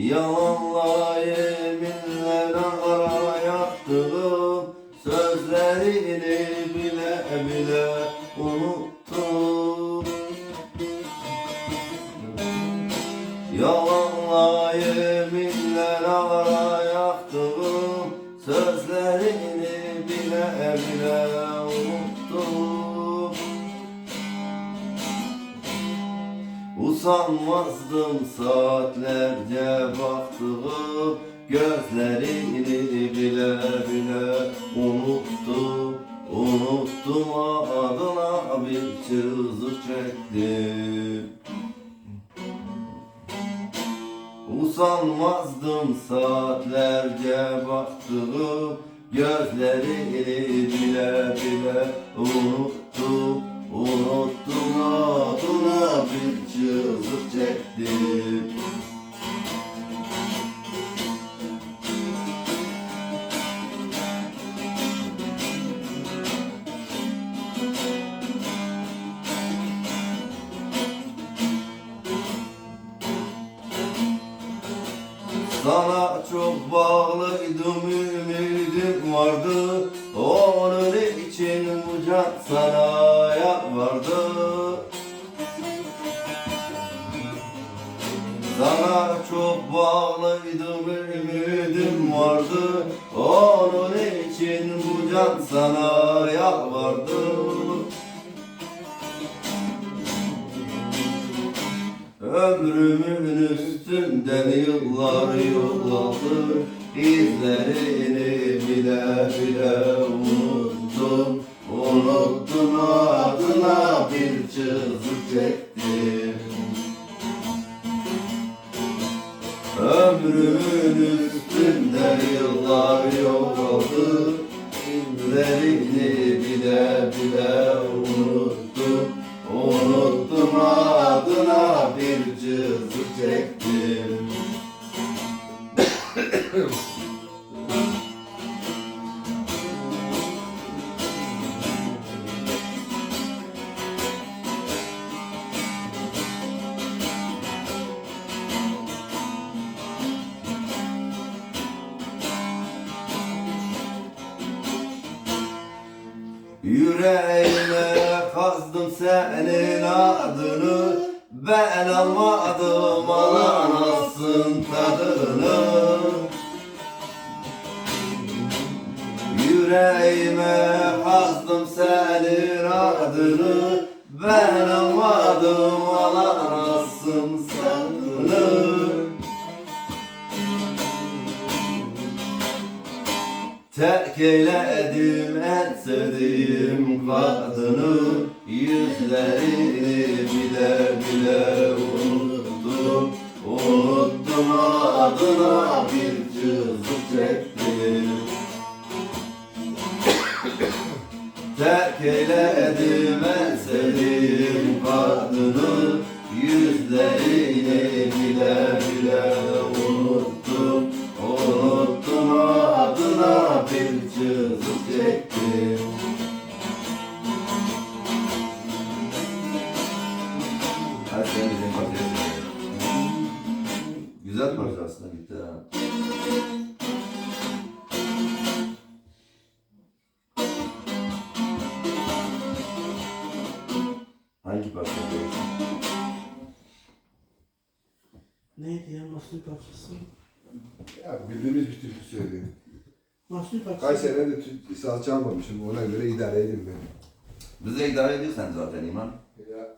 Yalanla yeminle ara Sözlerini bile bile unuttum. Yalanla yeminler ara Sözlerini bile bile unuttum Usanmazdım saatlerce baktığım Gözlerini bile bile unuttum Unuttum adına bir çığlık çektim. Usanmazdım saatlerce baktığım Gözlerini bile bile unuttum Unuttum bir çığlık çektim Sana çok bağlıydım ümidim vardı. Onun için bu can sana Sana çok bağlıydım ümidim vardı. Onun için bu can sana yalvardı. Ömrümün üstünden yıllar yolladı. İzlerini bile bile unuttum. Unuttum adına bir çektim üstünde yıllar yolladı Yüreğime kazdım senin adını Ben almadım alamazsın tadını. Yüreğime kazdım senin adını Ben almadım alamazsın Terk eyledim en sevdiğim kadını Yüzlerini bile bile unuttum. Unuttum adına bir cızık çektim. Terk eyledim en Sen bizim parçayı Güzel parça aslında gitti ha. Hangi parça diyorsun? Neydi ya Mahsuni parçası? Ya bildiğimiz bir türkü söyleyeyim. Mahsuni parçası. Kaç senedir Türk saz çalmamışım ona göre idare edin beni. Bize idare ediyorsan zaten iman. Ya